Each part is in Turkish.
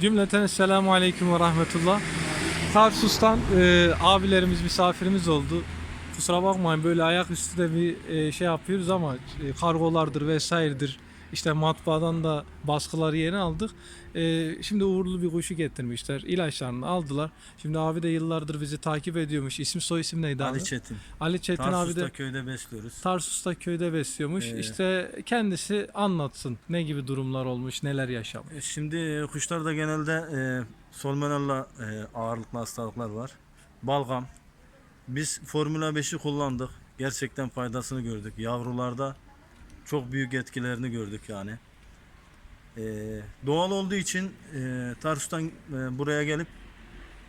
Cümleten selamu aleyküm ve rahmetullah. Tarsus'tan e, abilerimiz misafirimiz oldu. Kusura bakmayın böyle ayaküstü de bir e, şey yapıyoruz ama e, kargolardır vesairedir. İşte matbaadan da baskıları yeni aldık. E, şimdi uğurlu bir kuşu getirmişler. İlaçlarını aldılar. Şimdi abi de yıllardır bizi takip ediyormuş. İsim soy isim neydi abi? Ali Çetin. Ali Çetin abi Tarsus'ta de köyde besliyoruz. Tarsus'ta köyde besliyormuş. Ee, İşte kendisi anlatsın ne gibi durumlar olmuş, neler yaşamış. E, Şimdi e, kuşlarda genelde e, solmenella e, ağırlıklı hastalıklar var. Balgam. Biz Formula 5'i kullandık. Gerçekten faydasını gördük. Yavrularda çok büyük etkilerini gördük yani. E, doğal olduğu için e, Tarsus'tan e, buraya gelip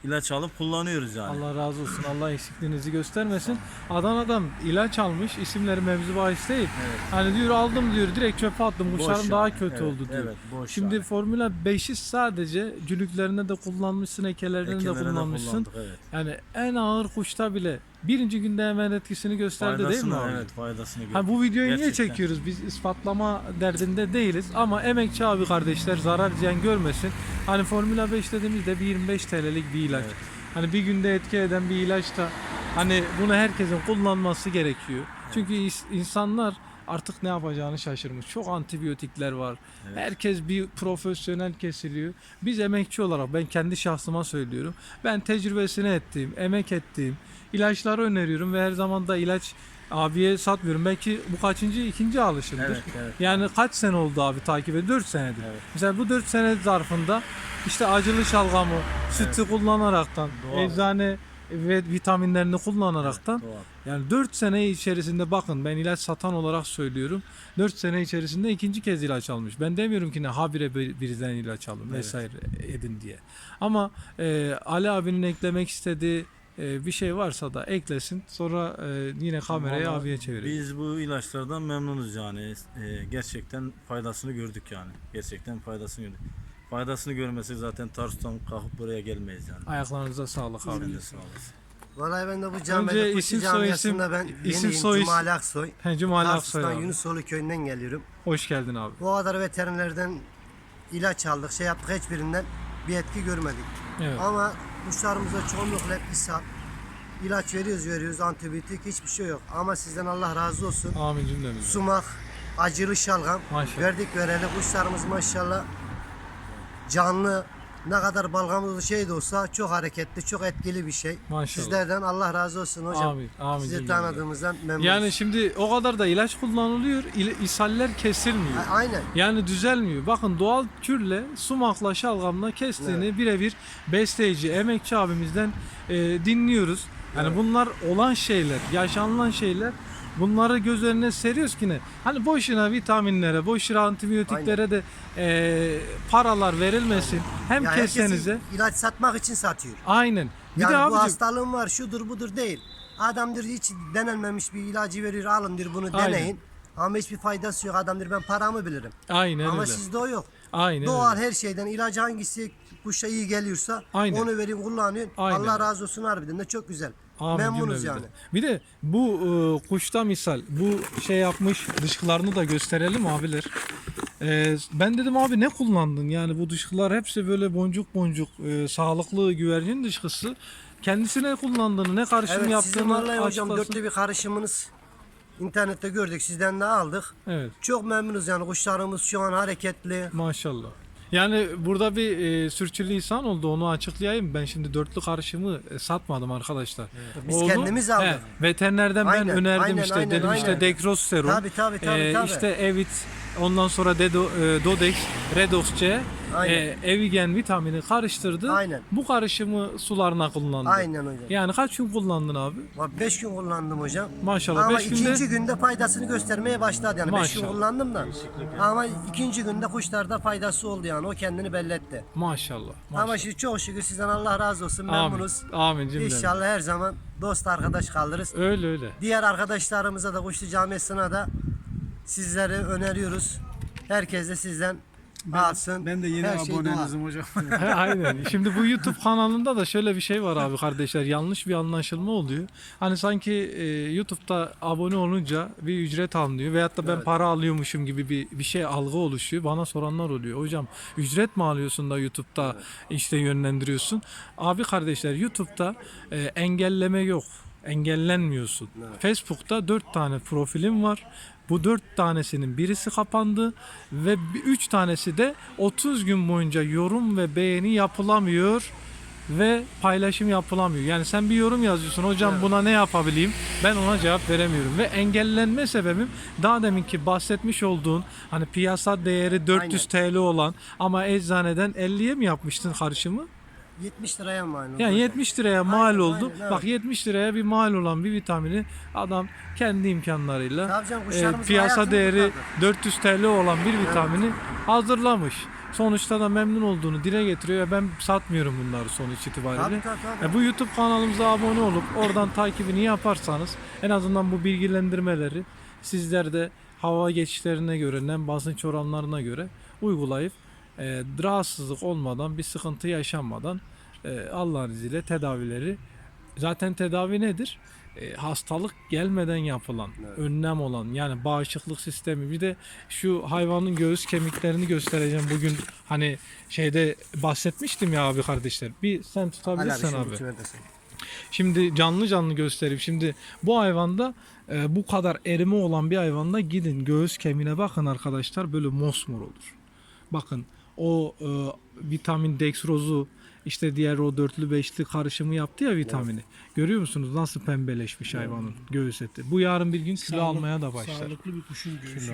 ilaç alıp kullanıyoruz yani. Allah razı olsun. Allah eksikliğinizi göstermesin. Adana'dan ilaç almış. İsimleri mevzu bahis değil. Evet. Hani diyor aldım diyor direkt çöpe attım. Kuşlarım Boş daha yani. kötü Evet, oldu diyor. Evet, boş Şimdi yani. Formula 5'i sadece cülüklerine de kullanmışsın, ekelerine de Ekelerine kullanmışsın. kullandık, evet. Yani en ağır kuşta bile birinci günde hemen etkisini gösterdi değil mi Faydasını, abi? evet, faydasını gördük. Ha bu videoyu niye Gerçekten. çekiyoruz? Biz ispatlama derdinde değiliz ama emekçi abi kardeşler zarar ziyan görmesin. Hani Formula 5 dediğimizde bir 25 TL'lik bir ilaç. Evet. Hani bir günde etki eden bir ilaç da hani bunu herkesin kullanması gerekiyor. Çünkü is- insanlar artık ne yapacağını şaşırmış. Çok antibiyotikler var. Evet. Herkes bir profesyonel kesiliyor. Biz emekçi olarak ben kendi şahsıma söylüyorum. Ben tecrübesini ettiğim, emek ettiğim ilaçları öneriyorum ve her zaman da ilaç abiye satmıyorum. Belki bu kaçıncı, ikinci alışımdır. Evet, evet. Yani kaç sene oldu abi takip ediyor? 4 senedir. Evet. Mesela bu 4 sene zarfında işte acılı şalgamı, sütü kullanaraktan, Doğal. eczane ve vitaminlerini kullanaraktan Doğal. yani 4 sene içerisinde bakın ben ilaç satan olarak söylüyorum. 4 sene içerisinde ikinci kez ilaç almış. Ben demiyorum ki ne habire bir- birden ilaç alın Evet. vesaire edin diye. Ama e, Ali abinin eklemek istediği e, bir şey varsa da eklesin. Sonra e, yine kamerayı Vallahi abiye çevirelim. Biz bu ilaçlardan memnunuz yani. Ee, gerçekten faydasını gördük yani. Gerçekten faydasını gördük. Faydasını görmesek zaten Tarsus'tan kalkıp buraya gelmeyiz yani. Ayaklarınıza sağlık abi. Sen de sağ olasın. Vallahi ben de bu Önce camiada isim, soy camiasında isim- ben isim, soy isim- Cumali Aksoy. He, Cumali Aksoy Tarsus'tan abi. Yunusoğlu köyünden geliyorum. Hoş geldin abi. Bu kadar veterinerlerden ilaç aldık, şey yaptık hiçbirinden bir etki görmedik. Evet. Ama kuşlarımıza çoğunlukla hep ishal. İlaç veriyoruz veriyoruz antibiyotik hiçbir şey yok. Ama sizden Allah razı olsun. Amin cümlemize. Sumak, acılı şalgam Maşallah. verdik vereli kuşlarımız maşallah canlı ne kadar balgamlı şey de olsa çok hareketli, çok etkili bir şey. Maşallah. Sizlerden Allah razı olsun hocam. Amin. Amin Sizi tanıdığımızdan memnunuz. Yani şimdi o kadar da ilaç kullanılıyor. il- ishaller kesilmiyor. A- Aynen. Yani düzelmiyor. Bakın doğal kürle, sumakla, şalgamla kestiğini birebir besleyici, emekçi abimizden e, dinliyoruz. Yani bunlar olan şeyler, yaşanılan şeyler. Bunları göz önüne seriyoruz ki ne? Hani boşuna vitaminlere, boşuna antibiyotiklere de e, paralar verilmesin. Hem Ya herkes kesenize. ilaç satmak için satıyor. Aynen. Bir yani de bu abicim, hastalığım var, şudur budur değil. Adam diyor hiç denenmemiş bir ilacı veriyor, alın diyor bunu Aynen. deneyin. Ama hiçbir faydası yok. Adam diyor ben paramı bilirim. aynen Ama öyle. sizde o yok. Aynen Doğal öyle. her şeyden ilacı hangisi kuşa iyi geliyorsa Aynen. onu vereyim kullanıyorsun. Aynen. Allah razı olsun harbiden de çok güzel. Amin Memnunuz yani. Bir de bu e, kuşta misal bu şey yapmış dışkılarını da gösterelim abiler. E, ben dedim abi ne kullandın? Yani bu dışkılar hepsi böyle boncuk boncuk e, sağlıklı güvercin dışkısı. Kendisine kullandığını, ne karışım Evet sizin yaptığını vallahi hocam açıklasın. dörtlü bir karışımınız internette gördük sizden de aldık. Evet Çok memnunuz yani kuşlarımız şu an hareketli. maşallah. Yani burada bir e, sürçülisan oldu onu açıklayayım. Ben şimdi dörtlü karışımı e, satmadım arkadaşlar. Biz kendimiz aldık. veterinerden ben Aynen, önerdim aynen, işte. aynen, Dedim işte aynen. Dekros serum. Tabii, tabii, tabii, e, tabii. işte Evit ondan sonra Dedo, e, Dodex, Redox C, Aynen. e, Evigen vitamini karıştırdı. Aynen. Bu karışımı sularına kullandı. Aynen hocam. Yani kaç gün kullandın abi? 5 gün kullandım hocam. Maşallah, Ama beş günde- ikinci günde faydasını göstermeye başladı yani. 5 gün Maşallah. kullandım da. Ama ikinci günde kuşlarda faydası oldu yani. O kendini belli etti. Maşallah. maşallah. Ama şimdi çok şükür sizden Allah razı olsun. Amin. Memnunuz. Amin cümlemize. İnşallah her zaman dost arkadaş kalırız. Öyle öyle. Diğer arkadaşlarımıza da Kuşlu Camiası'na da sizleri öneriyoruz. Herkes de sizden alsın. Ben de yeni Her şey abonenizim hocam. Aynen. Şimdi bu YouTube kanalında da şöyle bir şey var abi kardeşler. Yanlış bir anlaşılma oluyor. Hani sanki e, YouTube'da abone olunca bir ücret alınıyor veyahut da ben Evet. para alıyormuşum gibi bir bir şey algı oluşuyor. Bana soranlar oluyor. Hocam ücret mi alıyorsun da YouTube'da işte yönlendiriyorsun? Abi kardeşler YouTube'da e, engelleme yok. Engellenmiyorsun. Facebook'ta 4 tane profilim var. Bu dört tanesinin birisi kapandı ve 3 tanesi de 30 gün boyunca yorum ve beğeni yapılamıyor ve paylaşım yapılamıyor. Yani sen bir yorum yazıyorsun hocam buna ne yapabileyim? Ben ona cevap veremiyorum ve engellenme sebebim daha deminki bahsetmiş olduğun hani piyasa değeri 400 TL olan ama eczaneden 50'ye mi yapmıştın karışımı? 70 liraya mal oldu. Yani 70 liraya mal Aynen, oldu. aynen, evet. Bak 70 liraya bir mal olan bir vitamini adam kendi imkanlarıyla Tabii canım, e, piyasa değeri kurtardı. 400 TL olan bir vitamini hazırlamış. Sonuçta da memnun olduğunu dile getiriyor ve ben satmıyorum bunları sonuç itibariyle. Tabii, tabii, tabii. E, bu YouTube kanalımıza abone olup oradan takibini yaparsanız en azından bu bilgilendirmeleri sizler de hava geçişlerine göre, nem basınç oranlarına göre uygulayıp e, rahatsızlık olmadan, bir sıkıntı yaşanmadan e, Allah'ın izniyle tedavileri zaten tedavi nedir? E, hastalık gelmeden yapılan, önlem olan yani bağışıklık sistemi. Bir de şu hayvanın göğüs kemiklerini göstereceğim bugün hani şeyde bahsetmiştim ya abi kardeşler. Bir sen tutabilirsen şunu abi. içime desin. Şimdi canlı canlı göstereyim. Şimdi bu hayvanda e, bu kadar erime olan bir hayvanda gidin göğüs kemiğine bakın arkadaşlar böyle mosmor olur. Bakın o e, vitamin dextrozu işte diğer o dörtlü beşli karışımı yaptı ya vitamini. Görüyor musunuz nasıl pembeleşmiş hayvanın göğüs eti. Bu yarın bir gün kilo almaya da başlar. Sağlıklı bir kuşun göğsü.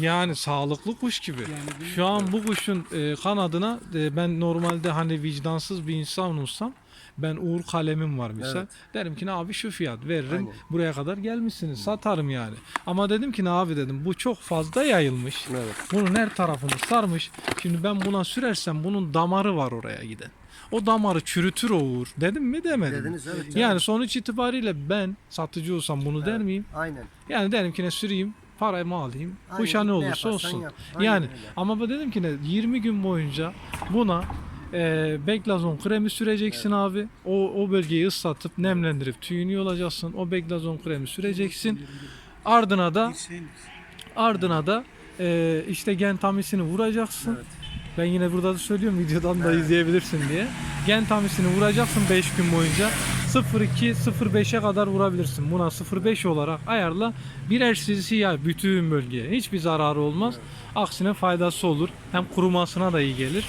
Yani sağlıklı kuş gibi. Yani Şu an bu kuşun e, kanadına e, ben normalde hani vicdansız bir insan olsam ben Uğur kalemim var misal. Evet. Derim ki ne abi şu fiyat veririm. Aynen. Buraya kadar gelmişsiniz. Satarım yani. Ama dedim ki ne abi dedim bu çok fazla yayılmış. Evet. Bunun her tarafını sarmış. Şimdi ben buna sürersem bunun damarı var oraya giden. O damarı çürütür o Uğur. Dedim mi demedim. Dediniz evet. Yani sonuç itibariyle ben satıcı olsam bunu der miyim? Aynen. Yani derim ki ne süreyim paramı alayım. Aynen, Kuşa ne ne olursa yaparsan olsun. yap. Aynen Yani öyle. ama ben dedim ki ne 20 gün boyunca buna e, beklazon kremi süreceksin abi. O, o bölgeyi ıslatıp nemlendirip tüyünü yolacaksın. O beklazon kremi süreceksin. Ardına da Dirseğin ardına da e, işte gentamisini vuracaksın. Evet. Ben yine burada da söylüyorum videodan da izleyebilirsin diye. Gentamisini vuracaksın 5 gün boyunca. 0.2-0.5'e kadar vurabilirsin. Buna 0.5 olarak ayarla. Birer cc yay bütün bölgeye. Hiçbir zararı olmaz. Aksine faydası olur. Hem kurumasına da iyi gelir.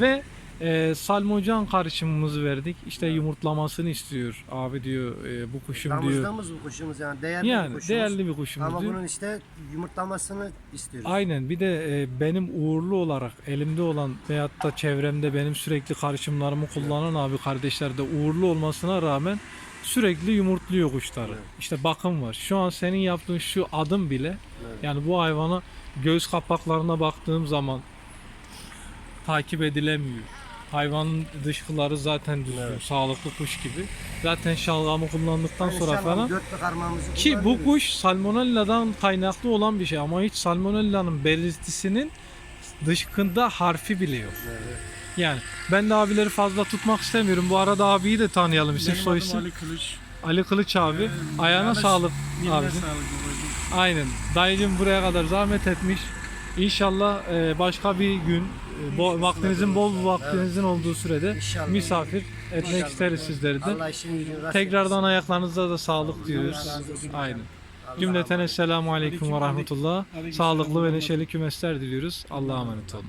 Ve e, salmocan karışımımızı verdik. İşte yumurtlamasını istiyor. Abi diyor e, bu kuşum diyor. Damızlığımız bu kuşumuz yani değerli bir Yani kuşumuz. değerli bir kuşumuz Ama diyor. bunun işte yumurtlamasını istiyoruz. Aynen bir de e, benim uğurlu olarak elimde olan veyahut da çevremde benim sürekli karışımlarımı kullanan abi kardeşler de uğurlu olmasına rağmen sürekli yumurtluyor kuşları. İşte bakım var. Şu an senin yaptığın şu adım bile yani bu hayvana göğüs kapaklarına baktığım zaman takip edilemiyor. Hayvanın dışkıları zaten düzgün, sağlıklı kuş gibi. Zaten şalgamı kullandıktan Yani sonra falan ki bu kuş salmonella'dan kaynaklı olan bir şey ama hiç salmonella'nın belirtisinin dışkında harfi bile yok. Yani ben de abileri fazla tutmak istemiyorum. Bu arada abiyi de tanıyalım isim Benim soy adım isim. Ali Kılıç. Ali Kılıç abi. Ee, Ayağına sağlık abicim. sağlık babacığım. Aynen. Dayıcım buraya kadar zahmet etmiş. İnşallah e, başka bir gün e, bo- vaktinizin bol vaktinizin olduğu sürede İnşallah. misafir etmek İnşallah. isteriz sizleri de. Allah gücünü rast Tekrardan ayaklarınıza da sağlık diyoruz. Aynen. Cümleten Esselamu Aleyküm ve Rahmetullah. Sağlıklı ve neşeli kümesler diliyoruz. Allah'a emanet olun.